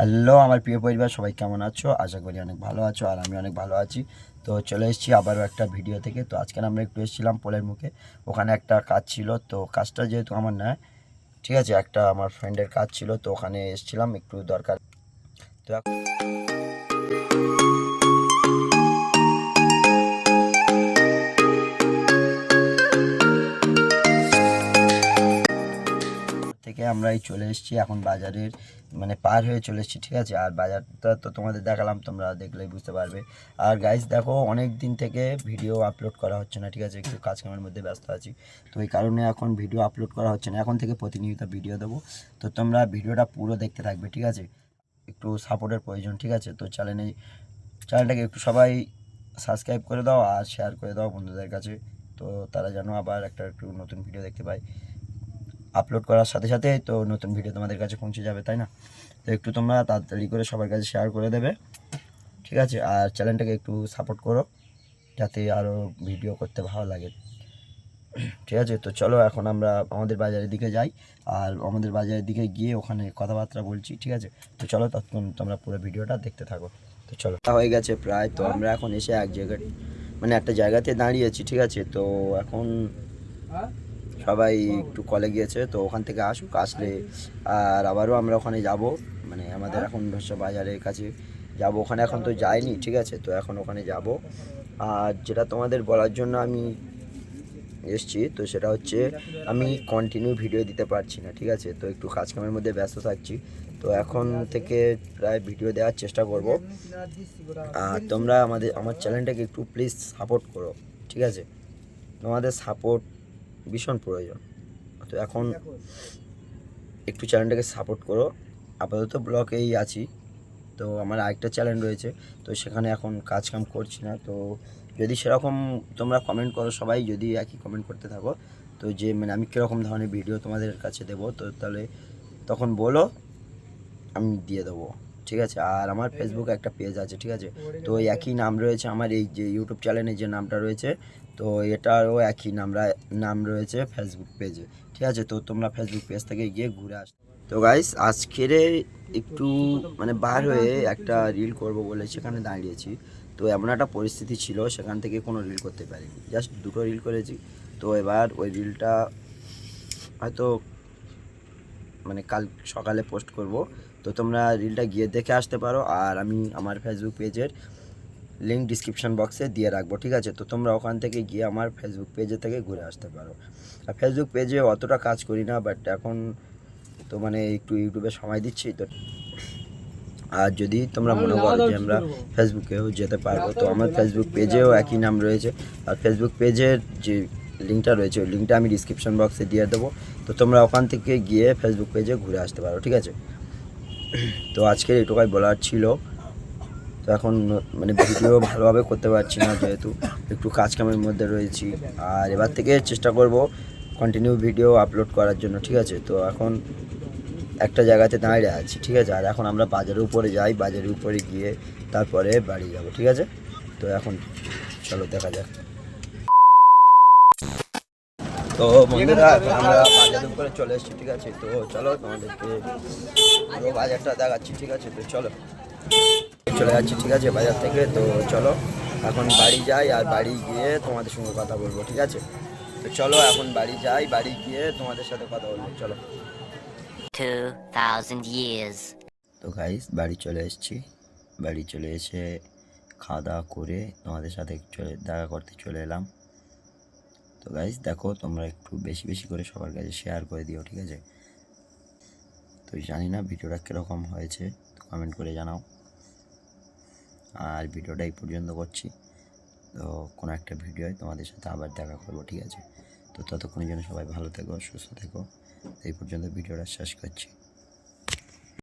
Hello, আমার প্রিয় পরিবার, সবাই কেমন আছো? আশা করি অনেক ভালো আছো আর আমি অনেক ভালো আছি। তো চলে এসেছি আবারও একটা ভিডিও থেকে। তো আজকে আমরা একটু এসেছিলাম পোলের মুখে। ওখানে একটা কাজ ছিল, তো কাজটা যেহেতু আমার নয়, ঠিক আছে, একটা আমার ফ্রেন্ডের কাজ ছিল, তো ওখানে এসেছিলাম, একটু দরকার। তো থেকে আমরা এই চলে এসেছি, এখন বাজারের মানে পার হয়ে চলে এসেছি, ঠিক আছে? আর বাজারটা তো তোমাদের দেখালাম, তোমরা দেখলেই বুঝতে পারবে। আর গাইজ দেখো, অনেক দিন থেকে ভিডিও আপলোড করা হচ্ছে না, ঠিক আছে? একটু কাজ কামের মধ্যে ব্যস্ত আছি। তো এই কারণে এখন ভিডিও আপলোড করা হচ্ছে না, এখন থেকে প্রতিনিয়ত ভিডিও দেবো। তো তোমরা ভিডিওটা পুরো দেখতে থাকবে, ঠিক আছে? একটু সাপোর্টের প্রয়োজন, ঠিক আছে? তো চ্যানেলে চ্যানেলটাকে একটু সবাই সাবস্ক্রাইব করে দাও আর শেয়ার করে দাও বন্ধুদের কাছে। তো তারা যেন আবার একটা, একটু নতুন ভিডিও দেখতে পায়। আপলোড করার সাথে সাথে তো নতুন ভিডিও তোমাদের কাছে পৌঁছে যাবে, তাই না? তো একটু তোমরা তাড়াতাড়ি করে সবার কাছে শেয়ার করে দেবে, ঠিক আছে? আর চ্যানেলটাকে একটু সাপোর্ট করো, যাতে আরও ভিডিও করতে ভালো লাগে। ঠিক আছে? তো চলো এখন আমরা আমাদের বাজারের দিকে যাই, আর আমাদের বাজারের দিকে গিয়ে ওখানে কথাবার্তা বলছি, ঠিক আছে? তো চলো ততক্ষণ তোমরা পুরো ভিডিওটা দেখতে থাকো। তো চলো। হয়ে গেছে প্রায়, তো আমরা এখন এসে এক জায়গায় মানে একটা জায়গাতে দাঁড়িয়েছি ঠিক আছে? তো এখন সবাই একটু কলে গিয়েছে, তো ওখান থেকে আসুক, আসলে আর আবারও আমরা ওখানে যাব। মানে আমাদের এখন হচ্ছে বাজারের কাছে যাব। ওখানে এখন তো যাইনি, ঠিক আছে? তো এখন ওখানে যাব। আর যেটা তোমাদের বলার জন্য আমি এসছি, তো সেটা হচ্ছে আমি কন্টিনিউ ভিডিও দিতে পারছি না, ঠিক আছে? তো একটু কাজকামের মধ্যে ব্যস্ত থাকছি। তো এখন থেকে প্রায় ভিডিও দেওয়ার চেষ্টা করব। আর তোমরা আমাদের, আমার চ্যানেলটাকে একটু প্লিজ সাপোর্ট করো, ঠিক আছে? তোমাদের সাপোর্ট ভীষণ প্রয়োজন। তো এখন একটু চ্যানেলটাকে সাপোর্ট করো। আপাতত ব্লকেই আছি। তো আমার আরেকটা চ্যানেল রয়েছে। তো সেখানে এখন কাজ কাম করছি না। তো যদি সেরকম তোমরা কমেন্ট করো সবাই, যদি একই কমেন্ট করতে থাকো, তো যে মানে আমি কীরকম ধরনের ভিডিও তোমাদের কাছে দেবো, তো তাহলে তখন বলো, আমি দিয়ে দেবো। ঠিক আছে? আর আমার ফেসবুকে একটা পেজ আছে ঠিক আছে? তো ওই একই নাম রয়েছে আমার এই যে ইউটিউব চ্যানেলে যে নামটা রয়েছে তো এটারও একই নাম নাম রয়েছে ফেসবুক পেজে ঠিক আছে? তো তোমরা ফেসবুক পেজ থেকে গিয়ে ঘুরে আস তো গাইস আজকের একটু মানে বার হয়ে একটা রিল করব বলে সেখানে দাঁড়িয়েছি। তো এমন একটা পরিস্থিতি ছিল সেখান থেকে কোনো রিল করতে পারিনি জাস্ট দুটো রিল করেছি। তো এবার ওই রিলটা হয়তো মানে কাল সকালে পোস্ট করব। তো তোমরা রিলটা গিয়ে দেখে আসতে পারো আর আমি আমার ফেসবুক পেজের লিঙ্ক ডিসক্রিপশন বক্সে দিয়ে রাখব ঠিক আছে? তো তোমরা ওখান থেকে গিয়ে আমার ফেসবুক পেজে থেকে ঘুরে আসতে পারো। আর ফেসবুক পেজে অতটা কাজ করি না বাট এখন তো মানে একটু ইউটিউবে সময় দিচ্ছি তো আর যদি তোমরা মনে করো যে আমরা ফেসবুকেও যেতে পারব তো আমার ফেসবুক পেজেও একই নাম রয়েছে। আর ফেসবুক পেজের যে লিঙ্কটা রয়েছে ওই লিঙ্কটা আমি ডিসক্রিপশন বক্সে দিয়ে দেবো। তো তোমরা ওখান থেকে গিয়ে ফেসবুক পেজে ঘুরে আসতে পারো ঠিক আছে? তো আজকের এটুকাই বলার ছিল। তো এখন মানে ভিডিও ভালোভাবে করতে পারছি না যেহেতু। একটু কাজ কামের মধ্যে রয়েছি। আর এবার থেকে চেষ্টা করব কন্টিনিউ ভিডিও আপলোড করার জন্য, ঠিক আছে? তো এখন একটা জায়গাতে দাঁড়িয়ে আছি, ঠিক আছে? আর এখন আমরা বাজারের উপরে যাই, বাজারের উপরে গিয়ে তারপরে বাড়ি যাব, ঠিক আছে? তো এখন চলো দেখা যাক। তো বন্ধুরা এখন আমরা বাজারের উপরে চলে এসেছি ঠিক আছে? তো চলো তোমাদেরকে পুরো বাজারটা দেখাচ্ছি ঠিক আছে? তো চলো। চলে যাচ্ছি ঠিক আছে বাজার থেকে। তো চলো এখন বাড়ি যাই আর বাড়ি গিয়ে তোমাদের সঙ্গে কথা বলব ঠিক আছে? তো চলো এখন বাড়ি যাই বাড়ি গিয়ে তোমাদের সাথে কথা বলব চলো। 2,000 years. তো গাইস বাড়ি চলে এসেছি। বাড়ি চলে এসে খাওয়া দাওয়া করে তোমাদের সাথে চলে দেখা করতে চলে এলাম। তো গাইস দেখো, তোমরা একটু বেশি বেশি করে সবার কাছে শেয়ার করে দিও, ঠিক আছে? তো জানি না ভিডিওটা কীরকম হয়েছে কমেন্ট করে জানাও। আর ভিডিওটা এই পর্যন্ত করছি। তো কোনো একটা ভিডিওয় তোমাদের সাথে আবার দেখা করব, ঠিক আছে? তো ততক্ষণের জন্য সবাই ভালো থেকো, সুস্থ থেকো। এই পর্যন্ত ভিডিওটা শেষ করছি।